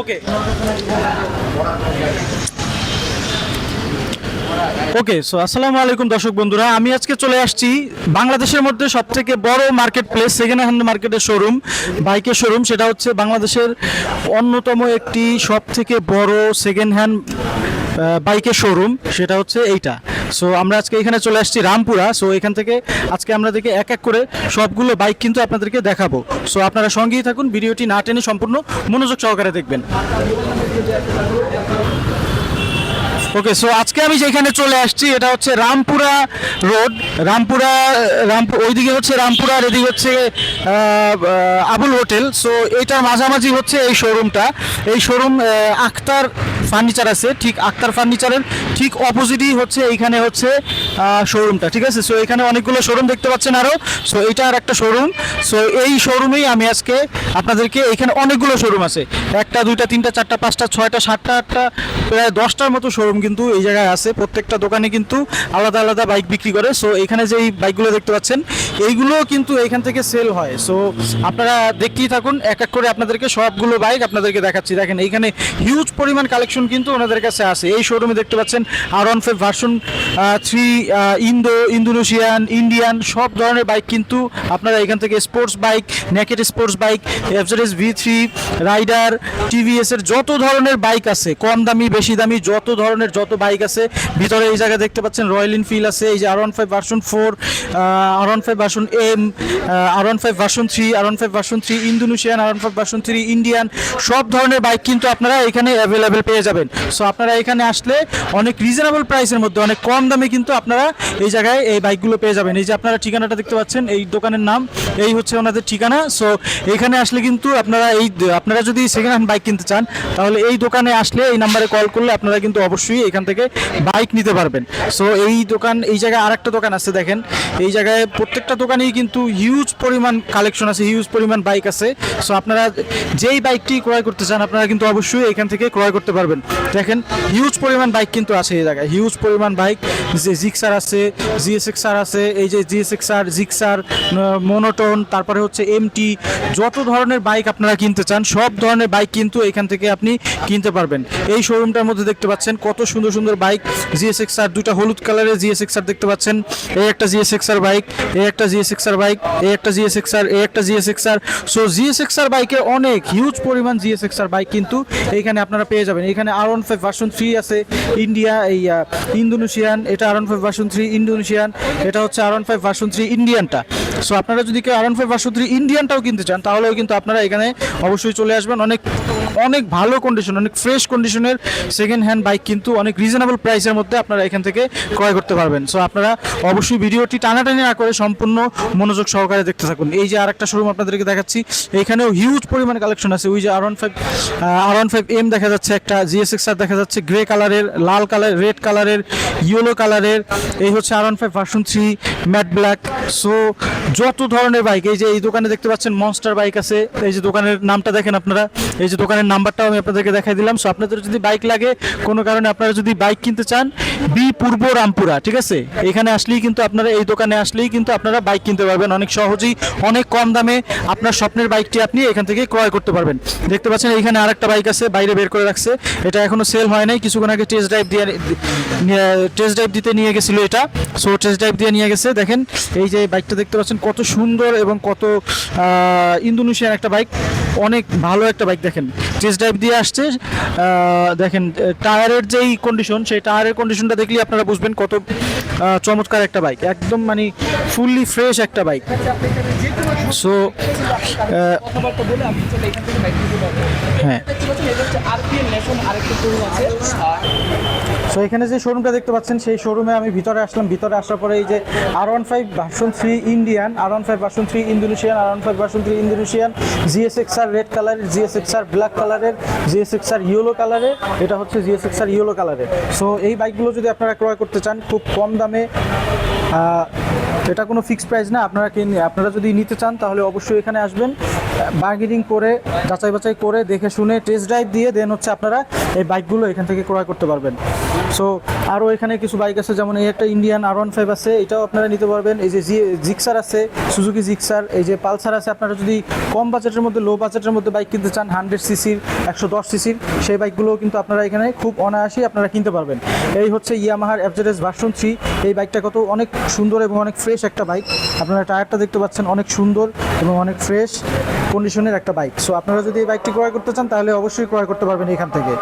ওকে okay so আসসালামু আলাইকুম দর্শক বন্ধুরা, আমি আজকে চলে আসছি বাংলাদেশের মধ্যে সব থেকে বড় মার্কেট প্লেস সেকেন্ড হ্যান্ড মার্কেটের শোরুম বাইকের শোরুম সেটা হচ্ছে বাংলাদেশের অন্যতম একটি সবথেকে বড় সেকেন্ড হ্যান্ড বাইকের শোরুম সেটা হচ্ছে এইটা। সো আমরা আজকে এখানে চলে আসছি রামপুরা। সো এখান থেকে আজকে আমরা দেখে এক এক করে সবগুলো বাইক কিন্তু আপনাদেরকে দেখাবো। সো আপনারা সঙ্গেই থাকুন, ভিডিওটি না টেনে সম্পূর্ণ মনোযোগ সহকারে দেখবেন। ওকে সো আজকে আমি যেখানে চলে আসছি, এটা হচ্ছে রামপুরা রোড রামপুরা রামপুর ওইদিকে হচ্ছে রামপুরা এদিকে হচ্ছে আবুল হোটেল। সো এইটার মাঝামাঝি হচ্ছে এই শোরুমটা এই শোরুম আখতার ফার্নিচার আছে, ঠিক আক্তার ফার্নিচারের ঠিক অপোজিটই হচ্ছে, এইখানে হচ্ছে শোরুমটা ঠিক আছে? সো এখানে অনেকগুলো শোরুম দেখতে পাচ্ছেন আরও সো এটা আর একটা শোরুম সো এই শোরুমেই আমি আজকে আপনাদেরকে এখানে অনেকগুলো শোরুম আছে। একটা, দুইটা, তিনটা, চারটা, পাঁচটা, ছয়টা, সাতটা, আটটা, প্রায় দশটার মতো শোরুম কিন্তু এই জায়গায় আছে। প্রত্যেকটা দোকানে কিন্তু আলাদা আলাদা বাইক বিক্রি করে। সো এখানে যে এই বাইকগুলো দেখতে পাচ্ছেন এইগুলো কিন্তু এখান থেকে সেল হয়। সো আপনারা দেখতেই থাকুন, এক এক করে আপনাদেরকে সবগুলো বাইক আপনাদেরকে দেখাচ্ছি। দেখেন, এইখানে হিউজ পরিমাণ কালেকশন কিন্তু ওনাদের কাছে আছে। এই শোরুমে দেখতে পাচ্ছেন R one five version three Indo Indonesian Indian সব ধরনের বাইক কিন্তু আপনারা এখান থেকে sports bike naked sports bike FZS V three rider TVS এর যত ধরনের বাইক আছে, কম দামি, বেশি দামি, যত ধরনের যত বাইক আছে, ভিতরে এই জায়গায় দেখতে পাচ্ছেন রয়্যাল এনফিল্ড আছে, এই যে R one five version four R one five version M R one five version three R five version three Indonesian R one five version three Indian সব ধরনের বাইক কিন্তু আপনারা এখানে অ্যাভেলেবেল পেয়ে যাবেন। সো আপনারা এখানে আসলে অনেক রিজনেবল প্রাইসের মধ্যে, অনেক কম দামে কিন্তু আপনারা এই জায়গায় এই বাইকগুলো পেয়ে যাবেন। এই যে আপনারা ঠিকানাটা দেখতে পাচ্ছেন, এই দোকানের নাম, এই হচ্ছে ওনাদের ঠিকানা। সো এখানে আসলে কিন্তু আপনারা এই, আপনারা যদি সেকেন্ড হ্যান্ড বাইক কিনতে চান, তাহলে এই দোকানে আসলে এই নাম্বারে কল করলে আপনারা কিন্তু অবশ্যই এখান থেকে বাইক নিতে পারবেন। সো এই দোকান, এই জায়গায় আরেকটা দোকান আছে দেখেন। এই জায়গায় প্রত্যেকটা দোকানেই কিন্তু হিউজ পরিমাণ কালেকশন আছে হিউজ পরিমাণ বাইক আছে। সো আপনারা যেই বাইকটি ক্রয় করতে চান, আপনারা কিন্তু অবশ্যই এখান থেকে ক্রয় করতে পারবেন। দেখেন হিউজ পরিমাণ বাইক কিন্তু আছে এই জায়গায়। হিউজ পরিমাণ বাইক যে জিক্সার আছে জিএসএক্সআর আছে, এই যে জিএসএক্সআর জিক্সার মোনোটোন তারপরে হচ্ছে এমটি যত ধরনের বাইক আপনারা কিনতে চান, সব ধরনের বাইক কিন্তু এখান থেকে আপনি কিনতে পারবেন। এই শোরুমটার মধ্যে দেখতে পাচ্ছেন কত সুন্দর সুন্দর বাইক জিএসএক্সআর দুটা হলুদ কালারের জিএসএক্সআর দেখতে পাচ্ছেন। এই একটা জিএসএক্সআর বাইক এই জিএসএক্সআর বাইক এই একটা জিএস এক্সার এই একটা GS XR so GS XR বাইকে অনেক হিউজ পরিমাণ জিএস এক্সার বাইক কিন্তু এইখানে আপনারা পেয়ে যাবেন। এখানে R one five version three আছে ইন্ডিয়া এই ইন্দোনেশিয়ান এটা R one five version three Indonesian এটা হচ্ছে R one five version three ইন্ডিয়ানটা so আপনারা যদি কেউ আর ফাইভ ভার্সন থ্রি ইন্ডিয়ানটাও কিনতে চান, তাহলেও কিন্তু আপনারা এখানে অবশ্যই চলে আসবেন। অনেক অনেক ভালো কন্ডিশন অনেক ফ্রেশ কন্ডিশনের সেকেন্ড হ্যান্ড বাইক কিন্তু অনেক রিজনেবল প্রাইসের মধ্যে আপনারা এখান থেকে ক্রয় করতে পারবেন। সো আপনারা অবশ্যই ভিডিওটি টানাটানি না করে সম্পূর্ণ মনোযোগ সহকারে দেখতে থাকুন। এই যে আর একটা শোরুম আপনাদেরকে দেখাচ্ছি, এখানেও হিউজ পরিমাণে কালেকশন আছে। ওই যে R one five R one five M দেখা যাচ্ছে একটা জিএসএক্স আর দেখা যাচ্ছে গ্রে কালারের লাল কালার রেড কালারের ইয়েলো কালারের এই হচ্ছে R one five version three matte black so যত ধরনের বাইক এই যে এই দোকানে দেখতে পাচ্ছেন মনস্টার বাইক আছে। এই যে দোকানের নামটা দেখেন আপনারা। এই যে দোকানের নাম্বারটাও আমি আপনাদেরকে দেখাই দিলাম। সো আপনাদের যদি বাইক লাগে, কোনো কারণে আপনারা যদি বাইক কিনতে চান বি পূর্ব রামপুরা, ঠিক আছে? এখানে আসলেই কিন্তু আপনারা, এই দোকানে আসলেই কিন্তু আপনারা বাইক কিনতে পারবেন। অনেক সহজেই, অনেক কম দামে আপনার স্বপ্নের বাইকটি আপনি এখান থেকে ক্রয় করতে পারবেন। দেখতে পাচ্ছেন, এখানে আরেকটা বাইক আছে, বাইরে বের করে রাখছে। এটা এখনও সেল হয় নাই। কিছুক্ষণ আগে টেস্ট ড্রাইভ দিয়ে টেস্ট ড্রাইভ দিতে নিয়ে গেছিল এটা। সো টেস্ট ড্রাইভ দিয়ে নিয়ে গেছে। দেখেন, এই যে বাইকটা দেখতে পাচ্ছেন কত সুন্দর এবং কত ইন্দোনেশিয়ান একটা বাইক অনেক ভালো একটা বাইক দেখেন। টেস্ট ড্রাইভ দিয়ে আসছে দেখেন টায়ারের যেই কন্ডিশন সেই টায়ারের কন্ডিশনটা দেখলেই আপনারা বুঝবেন কত চমৎকার একটা বাইক একদম মানে ফুললি ফ্রেশ একটা বাইক সো হ্যাঁ। সো এখানে যে শোরুমটা দেখতে পাচ্ছেন, সেই শোরুমে আমি ভিতরে আসলাম। ভিতরে আসার পরে এই যে R one five version three Indian R one five version three Indonesian R one five version three Indonesian GSX R red কালারের জিএসএক্স আর ব্ল্যাক কালারের জিএসএক্স আর ইয়েলো কালারের এটা হচ্ছে জিএসএক্স আর ইয়েলো কালারের সো এই বাইকগুলো যদি আপনারা ক্রয় করতে চান, খুব কম দামে এটা কোনো ফিক্সড প্রাইস না, আপনারা কিনে আপনারা যদি নিতে চান তাহলে অবশ্যই এখানে আসবেন। বার্গেনিং করে, যাচাই বাছাই করে, দেখে শুনে টেস্ট ড্রাইভ দিয়ে দেন হচ্ছে আপনারা এই বাইকগুলো এখান থেকে ক্রয় করতে পারবেন। সো আরও এখানে কিছু বাইক আছে, যেমন এই একটা ইন্ডিয়ান আর ওয়ান ফাইভ আছে, এটাও আপনারা নিতে পারবেন। এই যে জিক্সার আছে সুজুকি জিক্সার এই যে পালসার আছে, আপনারা যদি কম বাজেটের মধ্যে লো বাজেটের মধ্যে বাইক কিনতে চান হান্ড্রেড সিসির একশো দশ সিসির সেই বাইকগুলোও কিন্তু আপনারা এখানে খুব অনায়াসেই আপনারা কিনতে পারবেন। এই হচ্ছে ইয়ামাহার এফজেডএস ভার্সন থ্রি এই বাইকটা কত অনেক সুন্দর এবং অনেক ফ্রেশ একটা বাইক। আপনারা টায়ারটা দেখতে পাচ্ছেন অনেক সুন্দর এবং অনেক ফ্রেশ কন্ডিশনের একটা বাইক। সো আপনারা যদি এই বাইকটি ক্রয় করতে চান, তাহলে অবশ্যই ক্রয় করতে পারবেন এখান থেকে।